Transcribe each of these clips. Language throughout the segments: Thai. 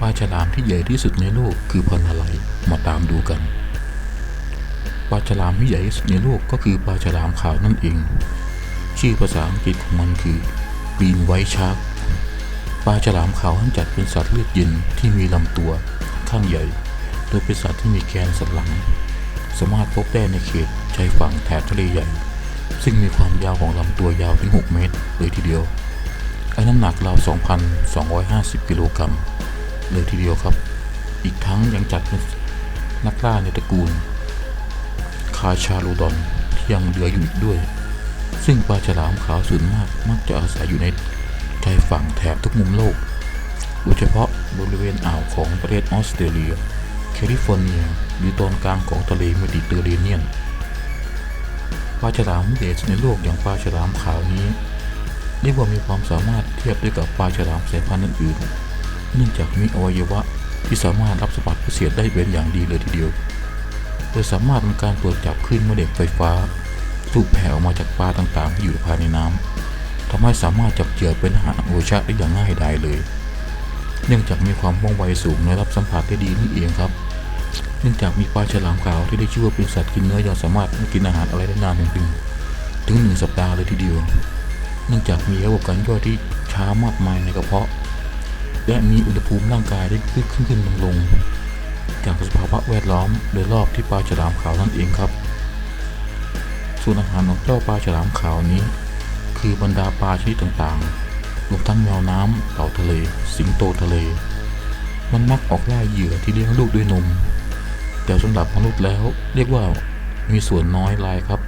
ปลาฉลามที่ใหญ่ที่สุดในโลกคือพันธุ์อะไร มาตามดูกันปลาฉลามที่ใหญ่ที่สุดในโลกก็คือปลาฉลามขาวนั่นเอง ชื่อภาษาอังกฤษของมันคือ Green White Shark ปลาฉลามขาวนั้นจัดเป็นสัตว์เลือดเย็นที่มีลำตัวข้างใหญ่ โดยเป็นสัตว์ที่มีแกนสันหลัง สามารถพบได้ในเขตชายฝั่งแถบทะเลใหญ่ ซึ่งมีความยาวของลำตัวยาวถึง 6 เมตรเลยทีเดียวไอ้น้ำหนักราว 2,250 กิโลกรัม เลยทีเดียวครับ อีกทั้งยังจัดนักล่าในตระกูล คาชาลูดอนที่ยังเหลืออยู่อีกด้วย ซึ่งปลาฉลามขาวส่วนมากมักจะอาศัยอยู่ในชายฝั่งแถบทุกมุมโลก โดยเฉพาะบริเวณอ่าวของประเทศออสเตรเลีย แคลิฟอร์เนีย หรือตอนกลางของทะเลเมดิเตอร์เรเนียนปลาฉลามเดชในโลกอย่างปลาฉลามขาวนี้เรียกว่ามีความสามารถเทียบได้กับปลาฉลามสายพันธุ์อื่นๆ เนื่องจากมีอวัยวะที่สามารถรับสัมผัสพิเศษได้เป็นอย่างดีเลยทีเดียว โดยสามารถทำการตรวจจับคลื่นแม่เหล็กไฟฟ้า สูบแผ่ออกมาจากปลาต่างๆ ที่อยู่ภายในน้ำทำให้สามารถจับเหยื่อเป็นอาหารโอชาได้อย่างง่ายดายเลย เนื่องจากมีความว่องไวสูงและรับสัมผัสได้ดีนี่เองครับ เนื่องจากมีปลาฉลามขาวที่ได้ชื่อว่าเป็นสัตว์กินเนื้อยังสามารถกินอาหารอะไรได้นานถึงถึงหนึ่งสัปดาห์เลยทีเดียว เนื่องจากมีระบบการย่อยที่ช้ามากมายในกระเพาะ และมีอุณหภูมิร่างกายได้ขึ้นขึ้นขึ้นลงลงจากสภาวะแวดล้อมโดยรอบที่ปลาฉลามขาวนั่นเองครับ ส่วนอาหารของเจ้าปลาฉลามขาวนี้ คือบรรดาปลาชนิดต่างๆ รวมทั้งแมวน้ำเต่าทะเล สิงโตทะเล มันมักออกล่าเหยื่อที่เลี้ยงลูกด้วยนม แต่สำหรับมนุษย์แล้ว เรียกว่ามีส่วนน้อยรายครับ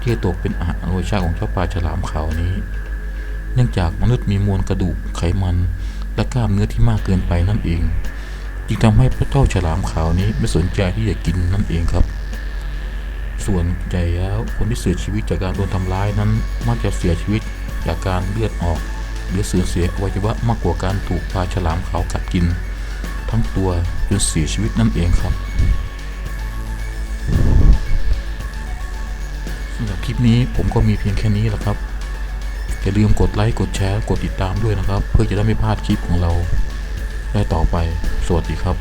ที่จะตกเป็นอาหารโอชาของเจ้าปลาฉลามขาวนี้ เนื่องจากมนุษย์มีมวลกระดูกไขมัน และกล้ามเนื้อที่มากเกินไปนั่นเอง จึงทำให้พระเจ้าฉลามขาวนี้ไม่สนใจที่จะกินนั่นเองครับ ส่วนใหญ่แล้วคนที่เสียชีวิตจากการโดนทำร้ายนั้นมักจะเสียชีวิตจากการเลือดออก หรือสูญเสียอวัยวะมากกว่าการถูกปลาฉลามขาวกัดกิน ทั้งตัวจนเสียชีวิตนั่นเองครับสำหรับคลิปนี้ผมก็มีเพียงแค่นี้แหละครับ อย่าลืมกดไลค์กดแชร์กดติดตามด้วยนะครับ เพื่อจะได้ไม่พลาดคลิปของเรา ได้ต่อไป สวัสดีครับ